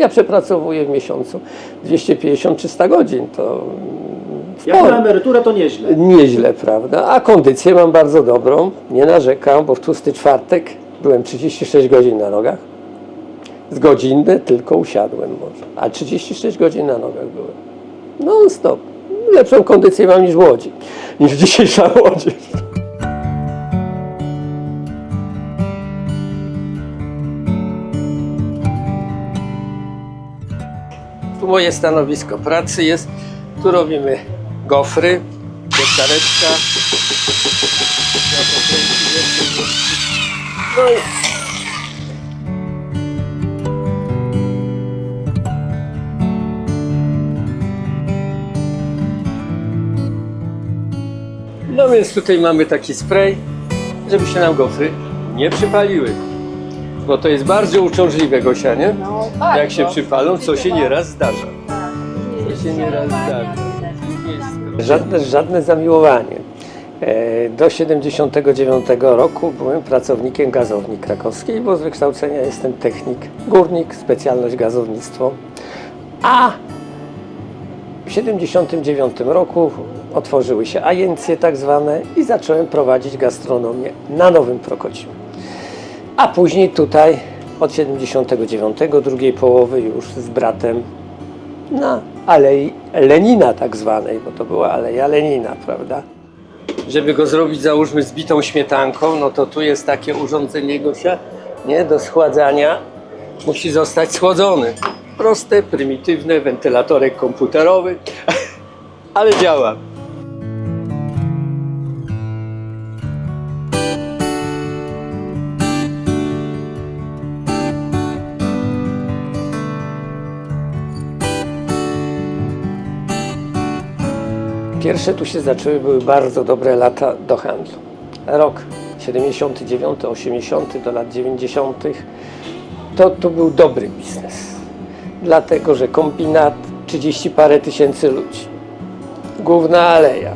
Ja przepracowuję w miesiącu 250-300 godzin, to mm, Jak na emeryturę to nieźle. Nieźle, prawda? A kondycję mam bardzo dobrą, nie narzekam, bo w tłusty czwartek byłem 36 godzin na nogach. Z godzinne tylko usiadłem może, a 36 godzin na nogach byłem. Non stop. Lepszą kondycję mam niż w Łodzi, niż dzisiejsza Łodzi. Moje stanowisko pracy jest. Tu robimy gofry, pieczareczka. No i No więc tutaj mamy taki spray, żeby się nam gofry nie przypaliły. Bo to jest bardzo uciążliwe, Gosia, nie? No, bardzo. Jak się przypalą, co się nieraz zdarza. To się nieraz zdarza. Żadne, żadne zamiłowanie. E, Do 79 roku byłem pracownikiem gazowni krakowskiej, bo z wykształcenia jestem technik, górnik, specjalność gazownictwo. A w 79 roku otworzyły się ajencje tak zwane i zacząłem prowadzić gastronomię na Nowym Prokociu. A później tutaj od 79 drugiej połowy już z bratem na Alei Lenina tak zwanej, bo to była Aleja Lenina, prawda? Żeby go zrobić, załóżmy, z bitą śmietanką, no to tu jest takie urządzenie Gosia, nie, do schładzania. Musi zostać schłodzony. Proste, prymitywne, wentylatorek komputerowy, ale działa. Pierwsze tu się zaczęły, były bardzo dobre lata do handlu. Rok 79, 80 do lat 90. To, to był dobry biznes. Dlatego, że kombinat 30 parę tysięcy ludzi. Główna aleja.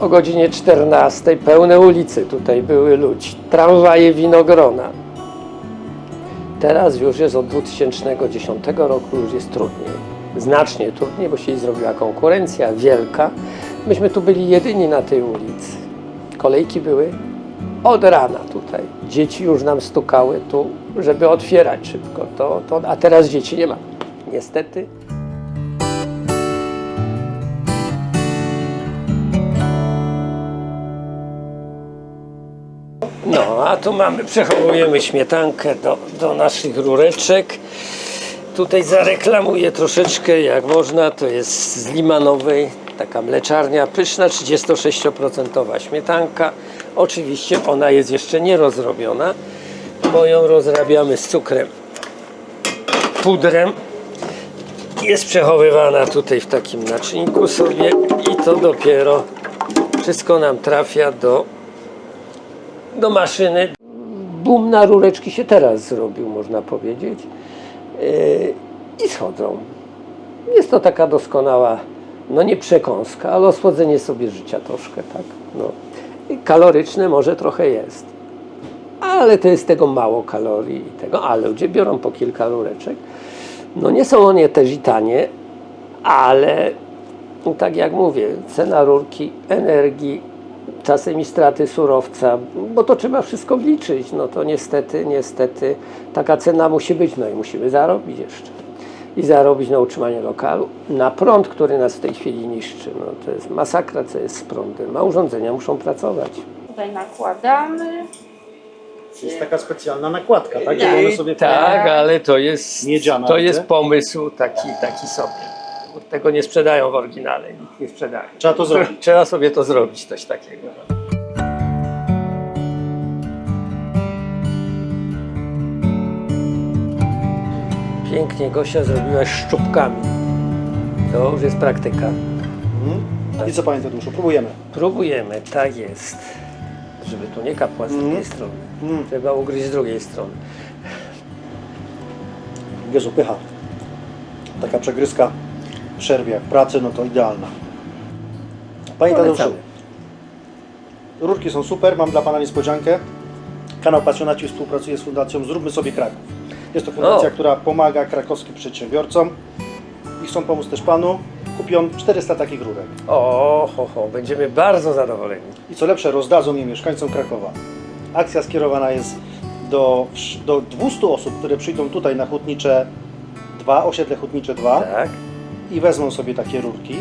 O godzinie 14 pełne ulice tutaj były ludzi. Tramwaje winogrona. Teraz już jest od 2010 roku już jest trudniej. Znacznie trudniej, bo się zrobiła konkurencja wielka. Myśmy tu byli jedyni na tej ulicy. Kolejki były od rana tutaj. Dzieci już nam stukały tu, żeby otwierać szybko. To, to, a teraz dzieci nie ma. Niestety. No, a tu mamy, przechowujemy śmietankę do, do naszych rureczek. Tutaj zareklamuję troszeczkę, jak można, to jest z Limanowej, taka mleczarnia pyszna, 36% śmietanka. Oczywiście ona jest jeszcze nie rozrobiona, bo ją rozrabiamy z cukrem, pudrem. Jest przechowywana tutaj w takim naczynku sobie i to dopiero wszystko nam trafia do do maszyny. Boom na rureczki się teraz zrobił, można powiedzieć. Yy, I schodzą. Jest to taka doskonała, no nie przekąska, ale osłodzenie sobie życia troszkę, tak. No. Kaloryczne może trochę jest. Ale to jest tego mało kalorii i tego, ale ludzie biorą po kilka rureczek. No nie są one też i tanie, ale tak jak mówię, cena rurki, energii, czasem i straty surowca, bo to trzeba wszystko wliczyć. No to niestety, niestety taka cena musi być, no i musimy zarobić jeszcze. I zarobić na utrzymanie lokalu, na prąd, który nas w tej chwili niszczy. No to jest masakra, co jest z prądem, a urządzenia muszą pracować. Tutaj nakładamy. Jest taka specjalna nakładka, tak? Żeby one sobie Tak, ale to jest, Miedziana, to jest widzę. pomysł taki, taki sobie. Tego nie sprzedają w oryginale, nikt nie sprzedaje. Trzeba to zrobić. Trzeba sobie to zrobić, coś takiego. Pięknie Gosia zrobiłaś szczupkami. To już jest praktyka. Mhm. I co Panie Tadeuszu, próbujemy. Próbujemy, tak jest. Żeby tu nie kapła z drugiej strony. Mm. Trzeba ugryźć z drugiej strony. Jezu, pycha. Taka przegryzka przerwie pracy, no to idealna. Panie Tadeuszu, rurki są super, mam dla Pana niespodziankę. Kanał Pasjonaci współpracuje z Fundacją Zróbmy sobie Kraków. Jest to fundacja, O. która pomaga krakowskim przedsiębiorcom i chcą pomóc też Panu. Kupią 400 takich rurek. O, ho, ho, będziemy bardzo zadowoleni. I co lepsze, rozdadzą je mieszkańcom Krakowa. Akcja skierowana jest do, do 200 osób, które przyjdą tutaj na Hutnicze 2, osiedle Hutnicze 2 Tak? I wezmą sobie takie rurki.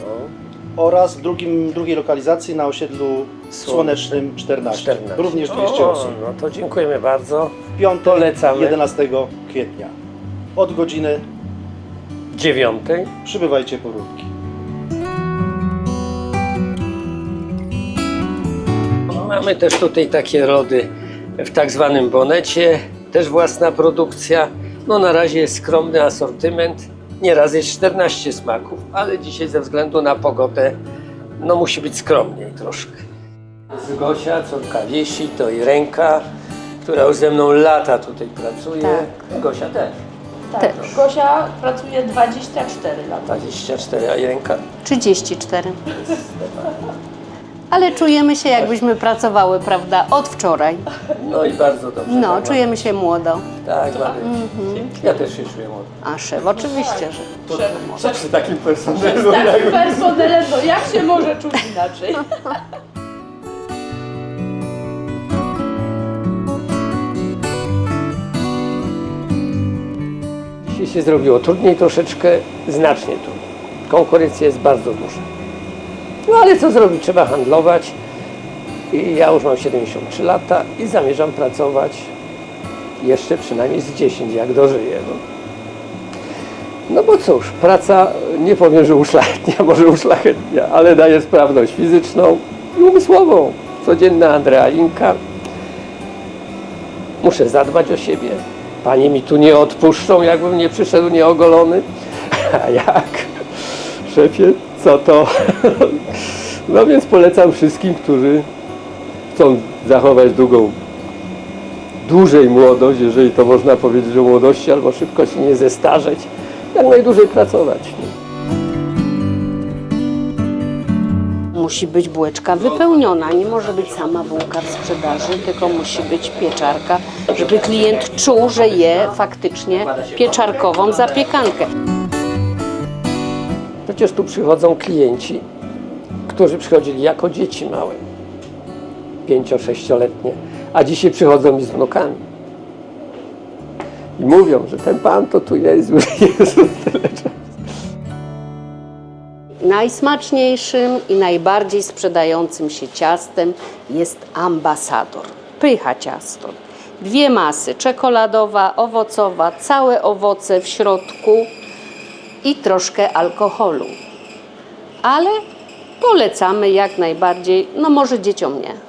No. oraz w drugim, drugiej lokalizacji na osiedlu Słonecznym 14. 14. Również 200 o, osób. No to dziękujemy bardzo. W piątek, polecamy. 11 kwietnia. Od godziny Dziewiątej. przybywajcie po rurki. Mamy też tutaj takie rody w tak zwanym bonecie, też własna produkcja. No na razie jest skromny asortyment, nieraz jest 14 smaków, ale dzisiaj ze względu na pogodę no musi być skromniej troszkę. Gosia, córka Wiesi, to i ręka, która już ze mną lata tutaj pracuje. Gosia też. Tak, Gosia pracuje 24 lata. 24, a i ręka? 34. Ale czujemy się, jakbyśmy pracowały, prawda, od wczoraj. No i bardzo dobrze. No, tak, czujemy się młodo. Tak, mamy. Ja też się czuję młody. A szef, oczywiście, że. Co przy takim personelu? Tak, personelem, no jak się może czuć inaczej? Dzisiaj się zrobiło trudniej troszeczkę, znacznie trudniej. Konkurencja jest bardzo duża. No ale co zrobić? Trzeba handlować. I ja już mam 73 lata i zamierzam pracować jeszcze przynajmniej z 10, jak dożyję. No, no bo cóż, praca nie powiem, że uszlachetnia, może uszlachetnia, ale daje sprawność fizyczną i umysłową. Codzienna adrenalinka. Muszę zadbać o siebie. Panie mi tu nie odpuszczą, jakbym nie przyszedł nieogolony. A jak? Szefie, co to? No więc polecam wszystkim, którzy chcą zachować długą, dłużej młodość, jeżeli to można powiedzieć o młodości, albo szybko się nie zestarzeć, jak najdłużej pracować. Musi być bułeczka wypełniona, nie może być sama bułka w sprzedaży, tylko musi być pieczarka, żeby klient czuł, że je faktycznie pieczarkową zapiekankę. Przecież tu przychodzą klienci, którzy przychodzili jako dzieci małe, pięcio-sześcioletnie, a dzisiaj przychodzą mi z wnukami. I mówią, że ten pan to tu jest, jest. Najsmaczniejszym i najbardziej sprzedającym się ciastem jest ambasador. Pycha ciasto. Dwie masy, czekoladowa, owocowa, całe owoce w środku i troszkę alkoholu. Ale polecamy jak najbardziej, no może dzieciom nie.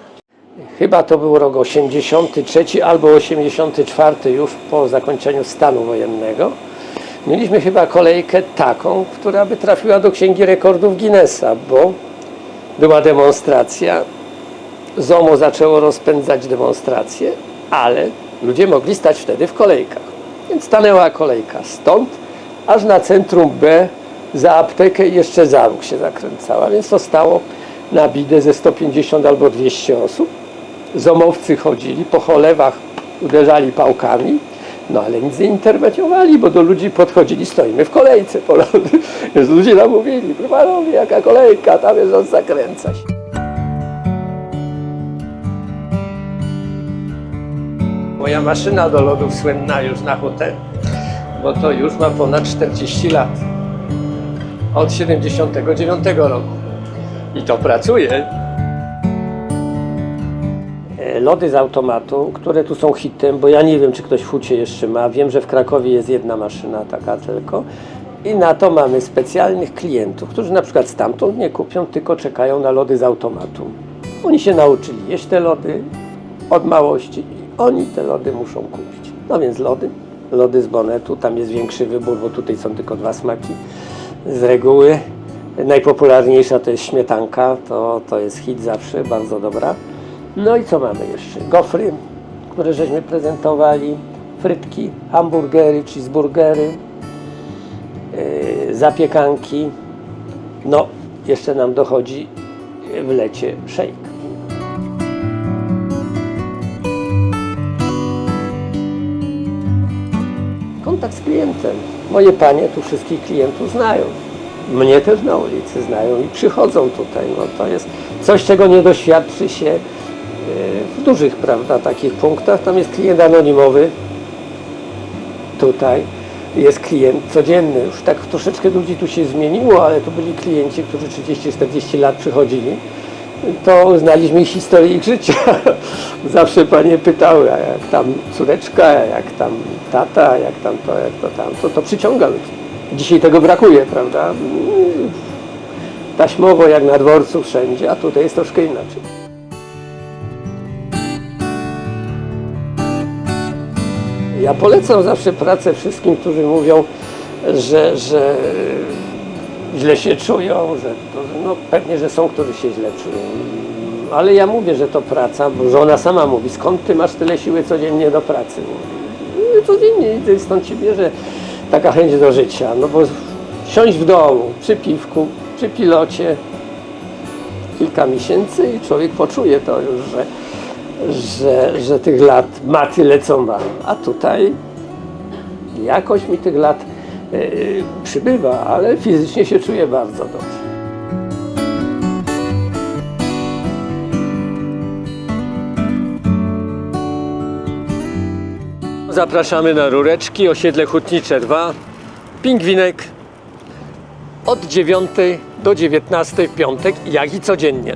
Chyba to był rok 83 albo 84 już po zakończeniu stanu wojennego. Mieliśmy chyba kolejkę taką, która by trafiła do Księgi Rekordów Guinnessa, bo była demonstracja. ZOMO zaczęło rozpędzać demonstracje, ale ludzie mogli stać wtedy w kolejkach. Więc stanęła kolejka stąd, aż na centrum B za aptekę i jeszcze za róg się zakręcała, więc to stało na bidę ze 150 albo 200 osób. Zomowcy chodzili po cholewach, uderzali pałkami, no ale nic nie interweniowali, bo do ludzi podchodzili, stoimy w kolejce po lody. Więc ludzie nam mówili, panowie, jaka kolejka, tam jest on zakręcać. Moja maszyna do lodów słynna już na hutę, bo to już ma ponad 40 lat. Od 79 roku. I to pracuje. E, Lody z automatu, które tu są hitem, bo ja nie wiem, czy ktoś w hucie jeszcze ma. Wiem, że w Krakowie jest jedna maszyna taka tylko. I na to mamy specjalnych klientów, którzy na przykład stamtąd nie kupią, tylko czekają na lody z automatu. Oni się nauczyli jeść te lody od małości i oni te lody muszą kupić. No więc lody, lody z bonetu, tam jest większy wybór, bo tutaj są tylko dwa smaki z reguły. Najpopularniejsza to jest śmietanka, to, to jest hit zawsze, bardzo dobra. No i co mamy jeszcze? Gofry, które żeśmy prezentowali, frytki, hamburgery, cheeseburgery, yy, zapiekanki. No, jeszcze nam dochodzi w lecie shake. Moje panie tu wszystkich klientów znają. Mnie też na ulicy znają i przychodzą tutaj. No to jest coś, czego nie doświadczy się e, w dużych, prawda, takich punktach. Tam jest klient anonimowy, tutaj jest klient codzienny. Już tak troszeczkę ludzi tu się zmieniło, ale to byli klienci, którzy 30-40 lat przychodzili. To znaliśmy ich historię ich życia. Zawsze panie pytały, a jak tam córeczka, a jak tam tata, a jak tam to, jak to tam, to, to przyciąga ludzi. Dzisiaj tego brakuje, prawda? Taśmowo jak na dworcu wszędzie, a tutaj jest troszkę inaczej. Ja polecam zawsze pracę wszystkim, którzy mówią, że, że źle się czują, że no pewnie, że są, którzy się źle czują. Ale ja mówię, że to praca, bo żona sama mówi, skąd ty masz tyle siły codziennie do pracy? "No, codziennie stąd ci bierze taka chęć do życia. No bo siąść w domu, przy piwku, przy pilocie, kilka miesięcy i człowiek poczuje to już, że, że, że tych lat ma tyle, co ma. A tutaj jakoś mi tych lat przybywa, ale fizycznie się czuję bardzo dobrze. Zapraszamy na rureczki, osiedle Hutnicze 2, Pingwinek od 9 do 19 w piątek, jak i codziennie.